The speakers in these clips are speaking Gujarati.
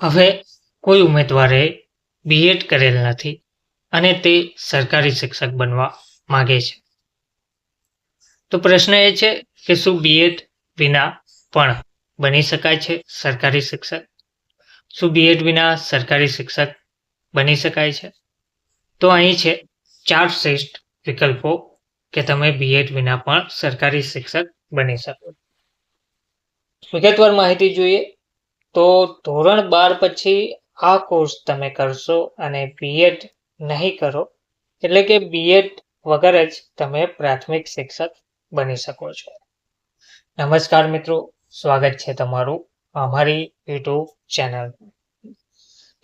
હવે કોઈ ઉમેદવારે બીએડ કરેલ નથી અને તે સરકારી શિક્ષક બનવા માગે છે. તો પ્રશ્ન એ છે કે શું બીએડ વિના પણ બની શકાય છે સરકારી શિક્ષક? શું બીએડ વિના સરકારી શિક્ષક બની શકાય છે? તો અહીં છે ચાર શ્રેષ્ઠ વિકલ્પો કે તમે બીએડ વિના પણ સરકારી શિક્ષક બની શકો. વિગતવાર માહિતી જોઈએ. તો ધોરણ બાર પછી આ કોર્સ તમે કરશો અને બીએડ નહીં કરો, એટલે કે બીએડ વગર જ તમે પ્રાથમિક શિક્ષક બની શકો છો. નમસ્કાર મિત્રો, સ્વાગત છે તમારું અમારી યુટ્યુબ ચેનલ.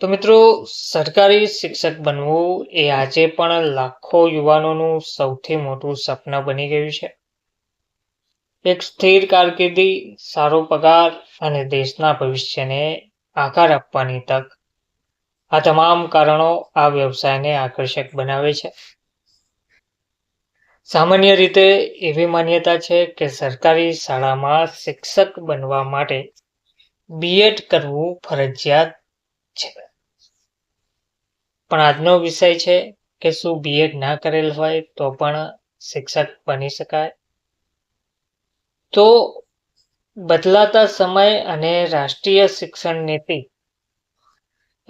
તો મિત્રો, સરકારી શિક્ષક બનવું એ આજે પણ લાખો યુવાનોનું સૌથી મોટું સપના બની ગયું છે. એક સ્થિર કારકિર્દી, સારો પગાર અને દેશના ભવિષ્યને આકાર આપવાની તક. આ તમામ કારણો આ વ્યવસાયને આકર્ષક બનાવે છે. સામાન્ય રીતે એવી માન્યતા છે કે સરકારી શાળામાં શિક્ષક બનવા માટે બીએડ કરવું ફરજિયાત છે. પણ આજનો વિષય છે કે શું બીએડ ના કરેલ હોય તો પણ શિક્ષક બની શકાય. તો બદલાતા સમય અને રાષ્ટ્રીય શિક્ષણ નીતિ.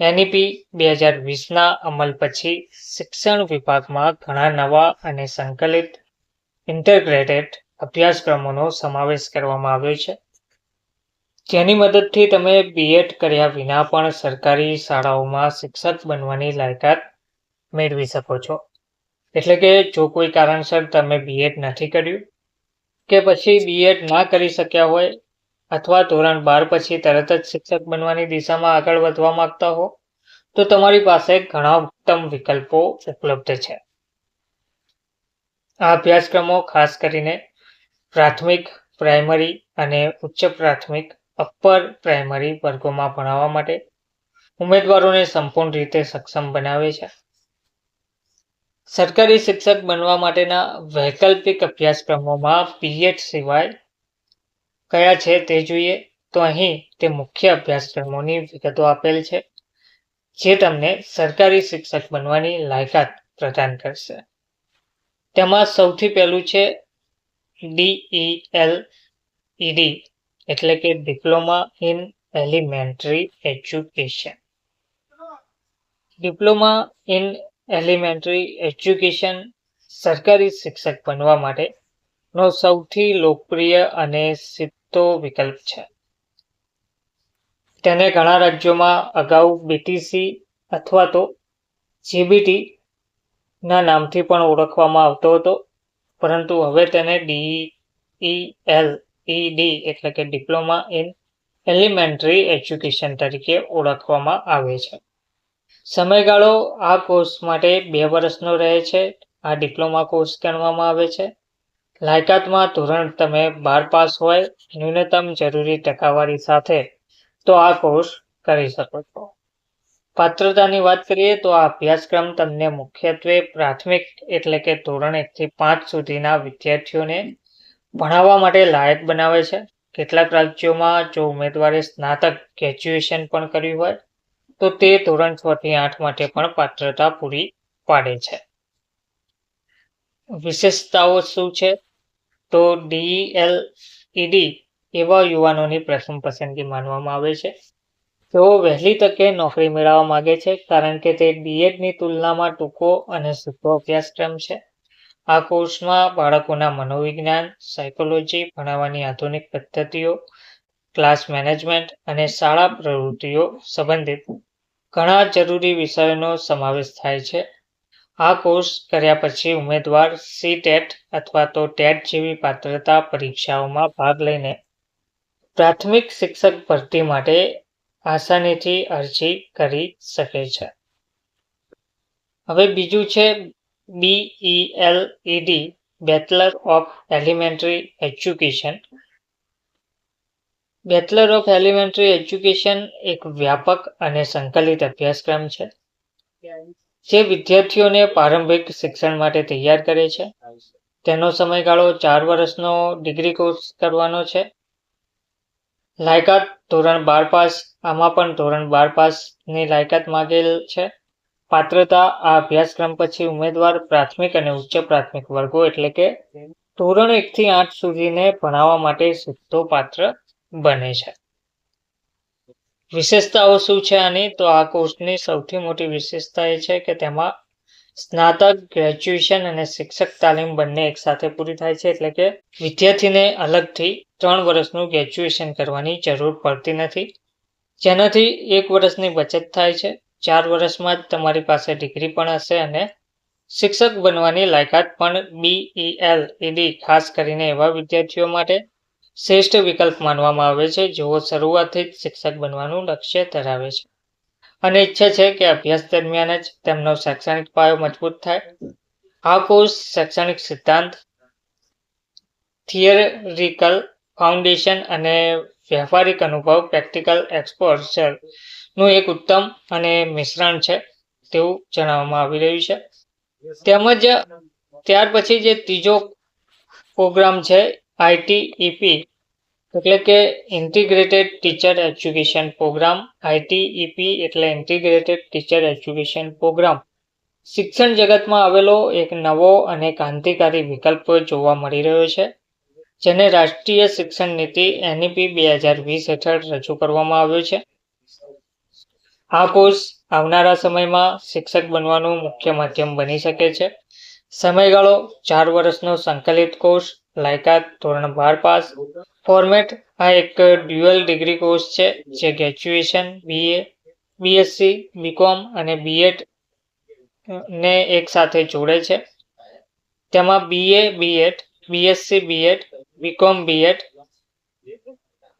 એનઈપી બે હજાર વીસના અમલ પછી શિક્ષણ વિભાગમાં ઘણા નવા અને સંકલિત ઇન્ટરગ્રેટેડ અભ્યાસક્રમોનો સમાવેશ કરવામાં આવ્યો છે. જેની મદદથી તમે બીએડ કર્યા વિના પણ સરકારી શાળાઓમાં શિક્ષક બનવાની લાયકાત મેળવી શકો છો. એટલે કે જો કોઈ કારણસર તમે બીએડ નથી કર્યું કે પછી બીએડ ના કરી શક્યા હોય અથવા ધોરણ બાર પછી તરત જ શિક્ષક બનવાની દિશામાં આગળ વધવા માંગતા હો, તો તમારી પાસે ઘણા ઉત્તમ વિકલ્પો ઉપલબ્ધ છે. આ અભ્યાસક્રમો ખાસ કરીને પ્રાથમિક, પ્રાઇમરી અને ઉચ્ચ પ્રાથમિક અપર પ્રાઇમરી વર્ગોમાં ભણાવવા માટે ઉમેદવારોને સંપૂર્ણ રીતે સક્ષમ બનાવે છે. સરકારી શિક્ષક બનવા માટેના વૈકલ્પિક અભ્યાસક્રમોમાં પીએચ સિવાય કયા છે તે જોઈએ તો અહીં તે મુખ્ય અભ્યાસક્રમોની વિગતો આપેલ છે, જે તમને સરકારી શિક્ષક બનવાની લાયકાત પ્રદાન કરશે. તેમાં સૌથી પહેલું છે ડીઈએલ ઈડી એટલે કે diploma in elementary education diploma in elementary education સરકારી શિક્ષક બનવા માટે નો સૌથી લોકપ્રિય અને સીધો વિકલ્પ છે. તેને ઘણા રાજ્યોમાં અગાઉ બીટીસી અથવા તો જીબીટી ના નામથી પણ ઓળખવામાં આવતો હતો, પરંતુ હવે તેને ડીઈએલ ઈડી એટલે કે ડિપ્લોમા ઇન એલિમેન્ટરી એજ્યુકેશન તરીકે ઓળખવામાં આવે છે. સમયગાળો આ કોર્સ માટે બે વર્ષનો રહે છે. આ ડિપ્લોમા કોર્સ ગણવામાં આવે છે. લાયકાતમાં ધોરણ તમે બાર પાસ હોય, ન્યૂનતમ જરૂરી ટકાવારી સાથે તો આ કોર્સ કરી શકો છો. પાત્રતાની વાત કરીએ તો આ અભ્યાસક્રમ તમને મુખ્યત્વે પ્રાથમિક એટલે કે ધોરણ એકથી પાંચ સુધીના વિદ્યાર્થીઓને ભણાવવા માટે લાયક બનાવે છે. કેટલાક રાજ્યોમાં જો ઉમેદવારે સ્નાતક ગ્રેજ્યુએશન પણ કર્યું હોય તો તે ધોરણ છ થી આઠ માટે પણ પાત્રતા પૂરી પાડે છે. વિશેષતાઓ શું છે? તો ડીએલઈડી એવા યુવાનોની પ્રથમ પસંદગી માનવામાં આવે છે. તેઓ વહેલી તકે નોકરી મેળવવા માગે છે, કારણ કે તે બીએડની તુલનામાં ટૂંકો અને સૂકો અભ્યાસક્રમ છે. આ કોર્સમાં બાળકોના મનોવિજ્ઞાન, સાયકોલોજી ભણાવવાની આધુનિક પદ્ધતિઓ, ક્લાસ મેનેજમેન્ટ અને શાળા પ્રવૃત્તિઓ સંબંધિત ઘણા જરૂરી વિષયોનો સમાવેશ થાય છે. આ કોર્સ કર્યા પછી ઉમેદવાર સી ટેટ અથવા તો ટેટ જેવી પાત્રતા પરીક્ષાઓમાં ભાગ લઈને પ્રાથમિક શિક્ષક ભરતી માટે આસાનીથી અરજી કરી શકે છે. હવે બીજું છે B El Ed bachelor of elementary education bachelor of elementary education એક વ્યાપક અને સંકલિત અભ્યાસક્રમ છે, જે વિદ્યાર્થીઓને પ્રારંભિક શિક્ષણ માટે તૈયાર કરે છે. તેનો સમયગાળો ચાર વર્ષનો ડિગ્રી કોર્સ કરવાનો છે. લાયકાત ધોરણ બાર પાસ, આમાં પણ ધોરણ બાર પાસની લાયકાત માગેલ છે. પાત્રતા આ અભ્યાસક્રમ પછી ઉમેદવાર પ્રાથમિક અને ઉચ્ચ પ્રાથમિક વર્ગો એટલે કે ધોરણ એકથી આઠ સુધીને ભણાવવા માટે સીધો પાત્ર બને છે. વિશેષતાઓ શું છે આની? તો આ કોર્સની સૌથી મોટી વિશેષતા એ છે કે તેમાં સ્નાતક, ગ્રેજ્યુએશન અને શિક્ષક તાલીમ બંને એકસાથે પૂરી થાય છે એટલે કે વિદ્યાર્થીને અલગથી ત્રણ વર્ષનું ગ્રેજ્યુએશન કરવાની જરૂર પડતી નથી. જેનાથી એક વર્ષની બચત થાય છે. ચાર વર્ષમાં જ તમારી પાસે ડિગ્રી પણ હશે અને શિક્ષક બનવાની લાયકાત પણ બીઈએલ ઈડી ખાસ કરીને એવા વિદ્યાર્થીઓ માટે શ્રેષ્ઠ વિકલ્પ માનવામાં આવે છે. જેઓ શરૂઆતથી જ શિક્ષક બનવાનું લક્ષ્ય ધરાવે છે અને ઈચ્છે છે કે અભ્યાસ દરમિયાન જ તેમનો શૈક્ષણિક પાયો મજબૂત થાય. આ કોર્સ શૈક્ષણિક સિદ્ધાંત, થિયરિકલ ફાઉન્ડેશન અને વ્યવહારિક અનુભવ, પ્રેક્ટિકલ એક્સપોઝરનું એક ઉત્તમ અને મિશ્રણ છે તેવું જણાવવામાં આવી રહ્યું છે. તેમજ ત્યાર પછી જે ત્રીજો પ્રોગ્રામ છે આઈટીઈપી એટલે કે integrated teacher education programme ITEP એટલે ઇન્ટિગ્રેટેડ ટીચર એજ્યુકેશન પ્રોગ્રામ શિક્ષણ જગતમાં આવેલો એક નવો અને ક્રાંતિકારી વિકલ્પ જોવા મળી રહ્યો છે, જેને રાષ્ટ્રીય શિક્ષણ નીતિ એનઈપી બે હજાર વીસ હેઠળ રજૂ કરવામાં આવ્યો છે. આ કોર્સ આવનારા સમયમાં શિક્ષક બનવાનું મુખ્ય માધ્યમ બની શકે છે. સમયગાળો ચાર વર્ષનો સંકલિત કોર્સ લાયકાત ધોરણ બાર પાસ. ફોર્મેટ આ એક ડ્યુઅલ ડિગ્રી કોર્સ છે, જે ગ્રેજ્યુએશન બીએ બીએસસી બીકોમ અને બીએડ ને એક સાથે જોડે છે. તેમાં BA BEd BSc BEd BCom BEd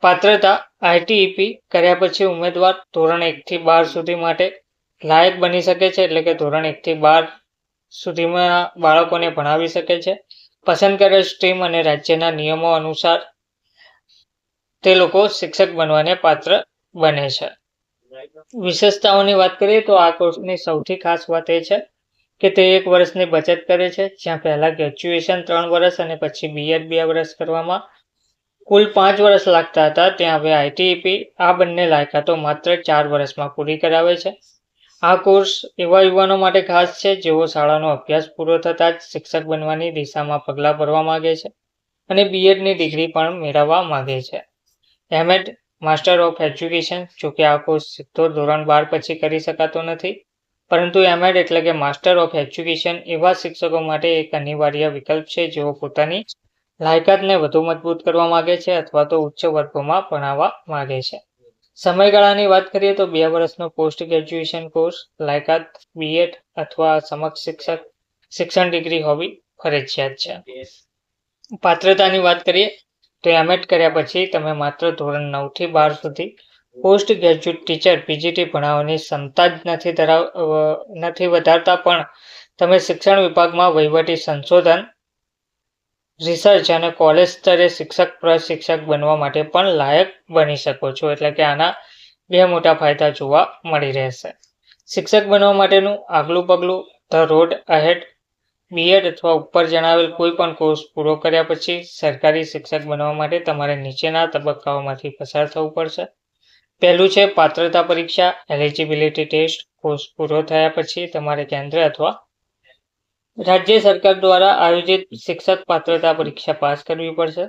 પાત્રતા આઈટીઈપી કર્યા પછી ઉમેદવાર ધોરણ એકથી બાર સુધી માટે લાયક બની શકે છે, એટલે કે ધોરણ એકથી બાર સુધીમાં બાળકોને ભણાવી શકે છે. પસંદ કરેલ સ્ટ્રીમ અને રાજ્યના નિયમો અનુસાર તે લોકો શિક્ષક બનવાને પાત્ર બને છે. વિશેષતાઓની વાત કરીએ તો આ કોર્સની સૌથી ખાસ વાત એ છે કે તે એક વર્ષની બચત કરે છે, જ્યાં પહેલાં ગ્રેજ્યુએશન ત્રણ વર્ષ અને પછી બીએડ બે વર્ષ કરવામાં. કુલ પાંચ વર્ષ લાગતા હતા, ત્યાં હવે આઈટીઈપી આ બંને લાયકાતો માત્ર ચાર વર્ષમાં પૂરી કરાવે છે. આ કોર્સ એવા યુવાનો માટે ખાસ છે જેઓ શાળાનો અભ્યાસ પૂરો થતાં જ શિક્ષક બનવાની દિશામાં પગલાં ભરવા માગે છે અને બીએડની ડિગ્રી પણ મેળવવા માગે છે. એમએડ માસ્ટર ઓફ એજ્યુકેશન જોકે આ કોર્સ સીધો ધોરણ બાર પછી કરી શકાતો નથી, પરંતુ એમએડ એટલે કે માસ્ટર ઓફ એજ્યુકેશન એવા શિક્ષકો માટે એક અનિવાર્ય વિકલ્પ છે જેઓ પોતાની લાયકાતને વધુ મજબૂત કરવા માગે છે અથવા તો ઉચ્ચ વર્ગોમાં ભણાવવા માગે છે. સમયગાળાની વાત કરીએ તો બે વર્ષનો પોસ્ટ ગ્રેજ્યુએશન કોર્સ લાયકાત બીએડ અથવા સમક્ષ શિક્ષક શિક્ષણ ડિગ્રી હોવી ફરજિયાત છે. પાત્રતાની વાત કરીએ તો એમએડ કર્યા પછી તમે માત્ર ધોરણ નવથી બાર સુધી પોસ્ટ ગ્રેજ્યુએટ ટીચર પીજીટી ભણાવવાની ક્ષમતા જ નથી ધરાવ નથી વધારતા પણ તમે શિક્ષણ વિભાગમાં વહીવટી સંશોધન રિસર્ચ અને કોલેજ સ્તરે શિક્ષક, પ્રશિક્ષક બનવા માટે પણ લાયક બની શકો છો. એટલે કે આના બે મોટા ફાયદા જોવા મળી રહેશે. શિક્ષક બનવા માટેનું આગલું પગલું, ધ રોડ અહેડ બીએડ અથવા ઉપર જણાવેલ કોઈ પણ કોર્સ પૂરો કર્યા પછી સરકારી શિક્ષક બનવા માટે તમારે નીચેના તબક્કાઓમાંથી પસાર થવું પડશે. પહેલું છે પાત્રતા પરીક્ષા એલિજિબિલિટી ટેસ્ટ કોર્સ પૂરો થયા પછી તમારે કેન્દ્ર અથવા રાજ્ય સરકાર દ્વારા આયોજિત શિક્ષક પાત્રતા પરીક્ષા પાસ કરવી પડશે,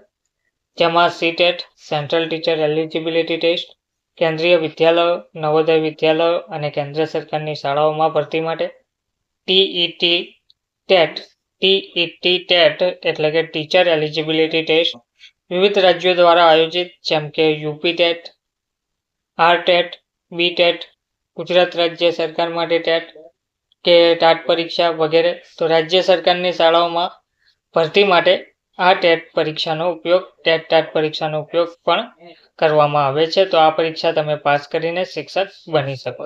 જેમાં CTET central teacher eligibility test, કેન્દ્રીય વિદ્યાલયો, નવોદય વિદ્યાલયો અને કેન્દ્ર સરકારની શાળાઓમાં ભરતી માટે ટીઈટી ટેટ ટીઈટી ટેટ એટલે કે ટીચર એલિજિબિલિટી ટેસ્ટ વિવિધ રાજ્યો દ્વારા આયોજિત, જેમ કે UP TET, R TET, B TET, Gujarat રાજ્ય સરકાર માટે ટેટ કે ટાટ પરીક્ષા વગેરે, તો રાજ્ય સરકારની શાળાઓમાં ભરતી માટે આ ટેટ પરીક્ષાનો ઉપયોગ, ટેટ ટાટ પરીક્ષાનો ઉપયોગ પણ કરવામાં આવે છે. તો આ પરીક્ષા તમે પાસ કરીને શિક્ષક બની શકો.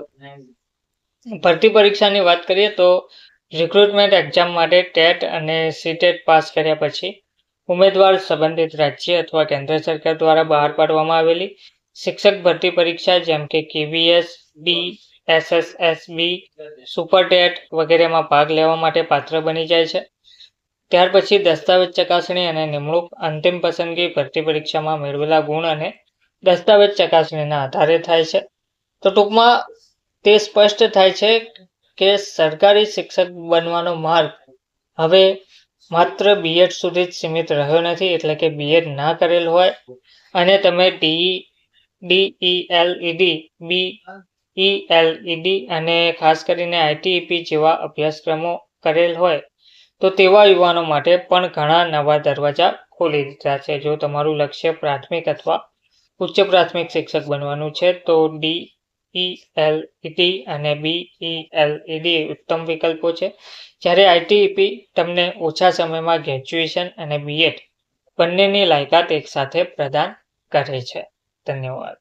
ભરતી પરીક્ષાની વાત કરીએ તો રિક્રુટમેન્ટ એક્ઝામ માટે ટેટ અને સીટેટ પાસ કર્યા પછી ઉમેદવાર સંબંધિત રાજ્ય અથવા કેન્દ્ર સરકાર દ્વારા બહાર પાડવામાં આવેલી શિક્ષક ભરતી પરીક્ષા જેમ કે કેવીએસ ડી એસએસએસબી સુપરટેટ વગેરેમાં ભાગ લેવા માટે પાત્ર બની જાય છે. ત્યાર પછી દસ્તાવેજ ચકાસણી અને નિમણૂક અંતિમ પસંદગી ભરતી પરીક્ષામાં મેળવેલા ગુણ અને દસ્તાવેજ ચકાસણીના આધારે થાય છે. તો ટૂંકમાં તે સ્પષ્ટ થાય છે કે સરકારી શિક્ષક બનવાનો માર્ગ હવે માત્ર બીએડ સુધી જ સીમિત રહ્યો નથી, એટલે કે બીએડ ના કરેલ હોય. અને તમે ડીઈ ડીઈએલઈડી બી ઈએલઈડી અને ખાસ કરીને આઈટીઈપી જેવા અભ્યાસક્રમો કરેલ હોય, તો તેવા યુવાનો માટે પણ ઘણા નવા દરવાજા ખોલી દીધા છે. જો તમારું લક્ષ્ય પ્રાથમિક અથવા ઉચ્ચ પ્રાથમિક શિક્ષક બનવાનું છે, તો ડી ઈએલઈટી અને બીઈએલઈડી ઉત્તમ વિકલ્પો છે. જ્યારે આઈટીઈપી તમને ઓછા સમયમાં ગ્રેજ્યુએશન અને બીએડ બંનેની લાયકાત એકસાથે પ્રદાન કરે છે. ધન્યવાદ.